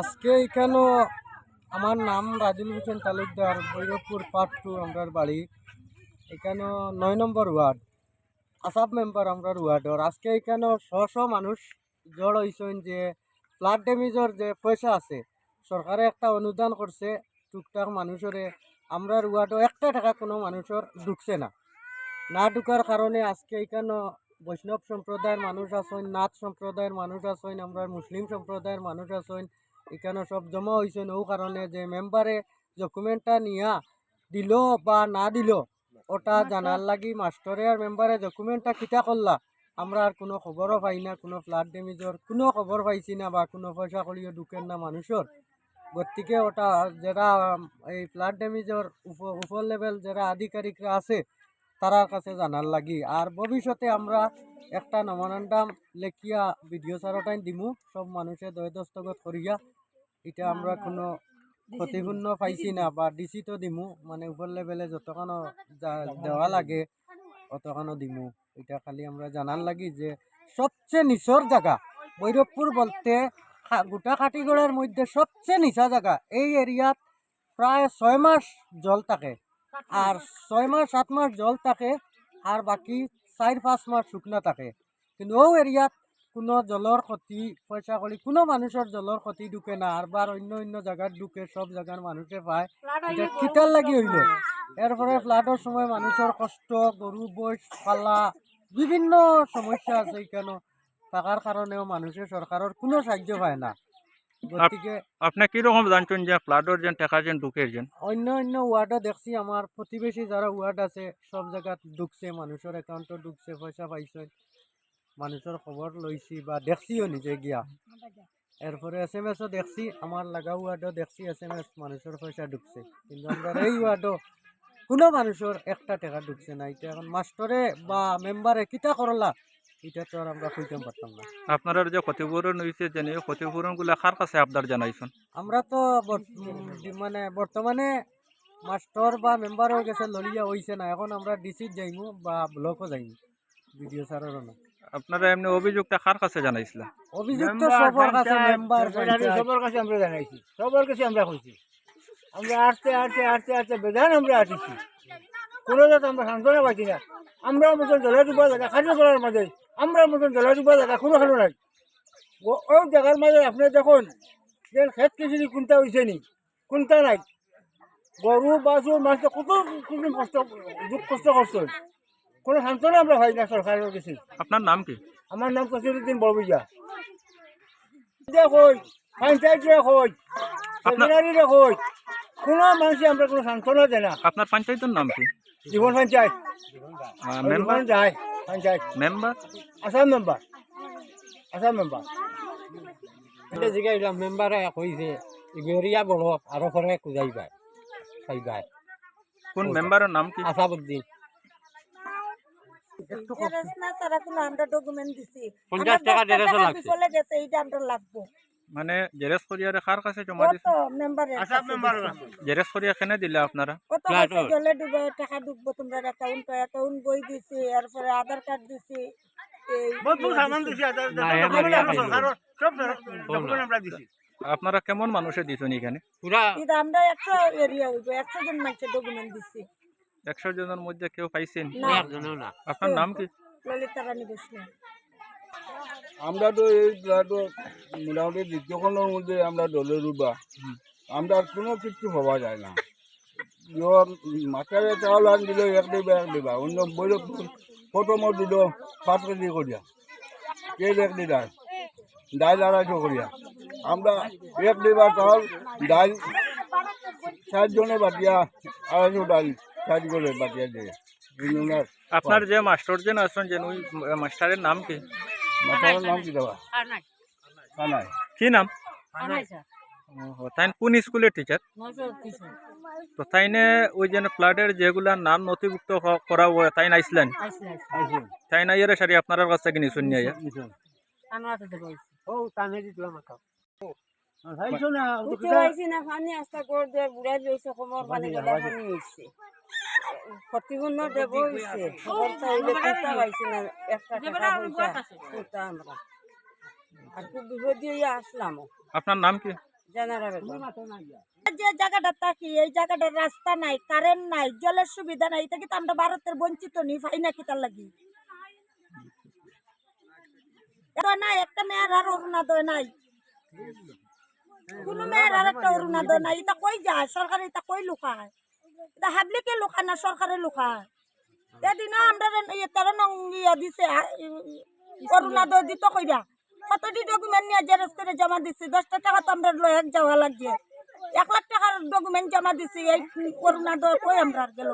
আজকে এখানে আমার নাম রাজুল হোসেন তালুকদার, ভৈরবপুর টু আমরার বাড়ি। এখানে নয় নম্বর ওয়ার্ড, আসাম মেম্বার আমরার ওয়ার্ডর আজকে এখানে শ শ মানুষ জড় হয়েছেন যে ফ্লাড ড্যামেজর যে পয়সা আছে, সরকারে একটা অনুদান করছে, টুকটাক মানুষরে। আমরার ওয়ার্ডও একটা টাকা কোনো মানুষের ঢুকছে না। না ঢুকার কারণে আজকে এখানে বৈষ্ণব সম্প্রদায়ের মানুষ আছেন নাথ সম্প্রদায়ের মানুষ আছেন আমরা মুসলিম সম্প্রদায়ের মানুষ আছেন এখানে সব জমা হয়েছেন ও কারণে যে মেম্বারে ডকুমেন্টটা নিয়া দিল বা না দিল ওটা জানার লাগি মাস্টরে আর মেম্বারে ডকুমেন্টটা কিতা করলা। আমরা আর কোনো খবরও পাই না কোনো ফ্লাড ড্যামেজর কোনো খবর পাইছি না বা কোনো পয়সা করিও ঢুকেন না মানুষের গতিকে ওটা যারা এই ফ্লাড ড্যামেজর উপর লেভেল যারা আধিকারিকরা আছে তারার কাছে জানার লাগি। আর ভবিষ্যতে আমরা একটা নমনান্ডাম লেখিয়া ভিডিও সারটাই দিমু সব মানুষের দয় দস্তগত করিয়া। এটা আমরা কোনো ক্ষতিপূর্ণ পাইছি না বা ডিসি তো দিমু মানে উপর লেভেলে যতখানো দেওয়া লাগে অতখানো দিমু। এটা খালি আমরা জানার লাগি যে সবচেয়ে নিচর জায়গা ভৈরবপুর বলতে গোটা কাটিগড়ের মধ্যে সবচেয়ে নিচা জায়গা এই এরিয়াত প্রায় ছয় মাস জল থাকে। আর ছয় মাস, সাত মাস জল থাকে, আর বাকি চার, পাঁচ মাস শুকনা থাকে। কিন্তু ও এরিয়াত কোনো জলের ক্ষতি পয়সা করি কোনো মানুষের জলের ক্ষতি ঢুকে না আর বার অন্য অন্য জায়গার ঢুকে সব জায়গার মানুষে পায়। এটা লাগি হইল এরপরে ফ্লাডের সময় মানুষের কষ্ট গরু বৈশ, পালা, বিভিন্ন সমস্যা আছে এখানে থাকার কারণেও মানুষে সরকারের কোনো সাহায্য পায় না। গতিকে আপনি কীরকম জানছেন যে ফ্লাডর যেন টাকা যেন ঢুকের যেন? অন্য অন্য ওয়ার্ডও দেখছি আমার প্রতিবেশী যারা ওয়ার্ড আছে সব জায়গাত ঢুকছে মানুষের অ্যাকাউন্টও ঢুকছে পয়সা পাইছে। মানুষের খবর লইছি বা দেখছিও নিজে গিয়া। এরপরে এস এম এসও দেখছি আমার লাগা ওয়ার্ডও দেখছি এস এম এস মানুষের পয়সা ঢুকছে। কিন্তু আমরা এই ওয়ার্ডও কোনো মানুষের একটা টাকা ঢুকছে না। এটা এখন মাস্টরে বা মেম্বারে কিতা করলা এটা তো আর আমরা কইতে পারতাম না। আপনারা যে ক্ষতিপূরণ হয়েছে যেন এই ক্ষতিপূরণগুলো কার কাছে আবদার জানাইছেন? আমরা তো বর- উম, দি- মানে বর্তমানে মাস্টার বা মেম্বার হয়ে গেছে ললিয়া হইছে না। এখন আমরা ডিসিট যাইমু বা ব্লকও যাইমু ভিডিও স্যারেরও না। আপনারা এমনি অভিযোগটা কার কাছে জানাইছিলেন? অভিযোগ তো সবার কাছে মেম্বার সবার কাছে আমরা জানাইছি। সবার কাছে আমরা কইছি আমরা আটতে আটতে আটতে আটতে বেধান আমরা আটিছি। কোনো যাতে আমরা সান্ত্বনা পাইছি না। আমরা মতন জলা ডুবা জায়গা খাদ্য করার মাঝে আমরা মতন জলা ডুবা জায়গা কোনো খালো নাই। ও- ওই জায়গার মাঝে আপনি দেখুন যে খেত কিছু কোনটা হয়েছে নি কোনটা নাই। গরু বাছু মাছ কত কিছু কষ্ট দুঃখ কষ্ট করছে কোনো সান্ত্বনা আমরা হয় না সরকারের কিছু। আপনার নাম কি? আমার নাম কসিরুদ্দিন বড়বুইয়া দেখই পঞ্চায়েত রেখই সেমিনারি রেখই কোনো মানুষে আমরা কোনো সান্ত্বনা দেয় না। আপনার পঞ্চায়েতের নাম কি? জীবন পঞ্চায়েত। মেম্বার যায়। পঞ্চায়েত মেম্বার আসাম মেম্বার আসাম মেম্বার এটা জিগাইলাম মেম্বারে কইছে ইগরিয়া বড় আরও পরে কুজাইবাই খাইবাই কোন মেম্বারের নাম কি আসাবুদ্দিন ড্রেস না তারা কোনো আমরা ডকুমেন্ট দিছি পঞ্চাশ টাকা ড্রেসও লাগছে। চলে গেছে এইটা আমরা লাগবো মানে জেরেস করিয়ারে কার কাছে জমা দিছে? মেম্বারের আসাম মেম্বার জেরেস করিয়া কেনে দিলে আপনারা? কত পয়সা জলে ডুবে টাকা ডুববো তোমরা অ্যাকাউন্ট অ্যাকাউন্ট বই দিছি এরপরে আধার কার্ড দিছি এই সামান দিছি সরকারের সব ডকুমেন্ট আমরা দিছি। আপনারা কেমন মানুষে দিছেন এখানে? এটা আমরা একশো এরিয়া হইব একশো জন মানুষের ডকুমেন্ট দিছি। একশো জনের মধ্যে কেউ পাইছেন? না। আপনার নাম কি? ললিতা রানী আমরা তো এই তো মোটামুটি দ্বিতীয়খণ্ডের মধ্যে আমরা দলে রুবা। আমরা কোনো কিছু পাওয়া যায় না। মাথায় চাউল আন দিল এক দিবা এক দিবা। অন্য বইলে প্রথম দিল পাঁচ কেজি করিয়া। তেল এক লিটার ডাইল আড়াইশো করিয়া। আমরা এক দিবা চাউল ডাইল চারজনে বাটিয়া আড়াইশো ডাইল চার করে বাটিয়া দিয়ে। আপনার যে মাস্টার যেন আছেন যেন ওই মাস্টারের নাম কি? নাম কি দেওয়া কানাই কি নাম? তাই কোন স্কুলের টিচার তো তাইনে ওই যে ফ্লাডের যেগুলা নাম নথিভুক্ত করা হয় তাই আইসুন তাই না ইয়ে সারি আপনার কাছ থেকে নিশুন নিয়ে নিশুন ও টানে দিলাম খাইছো না উঠে হয়েছি না পানি আস্তা করে দিয়ে বুড়াই লইছে কোমর পানি গলা পানি হয়েছে ক্ষতিপূর্ণ দেব হয়েছে। খবর চাইলে পাইছি না একটা টাকা পয়সা কিতা আমরা। আর খুব বিপদী হইয়া আসলাম। আপনার নাম কি? জানারা বেগম। যে জায়গাটা থাকি এই জায়গাটার রাস্তা নাই কারেন্ট নাই জলের সুবিধা নাই। এটা কিন্তু আমরা ভারতের বঞ্চিত নি? পাই না কিতার লাগি? এত নাই একটা মেয়ের আর অরুণাদয় নাই। কোনো মেয়ের আর একটা অরুণাদয় নাই। এটা কই যায়? সরকার এটা কই লুকায়? এটা হাবলিকে লুকায় না সরকারে লুকায় এদিনও আমরা ইয়ে তেরো নং ইয়ে দিছে অরুণাদয় দিত কইরা। কতটি ডকুমেন্ট নিয়ে জেরক্স করে জমা দিছি? দশটা টাকা তো আমরা লয়ে যাওয়া লাগছে। এক লাখ টাকার ডকুমেন্ট জমা দিছি, এই অরুণাদয় কই আমরা গেল?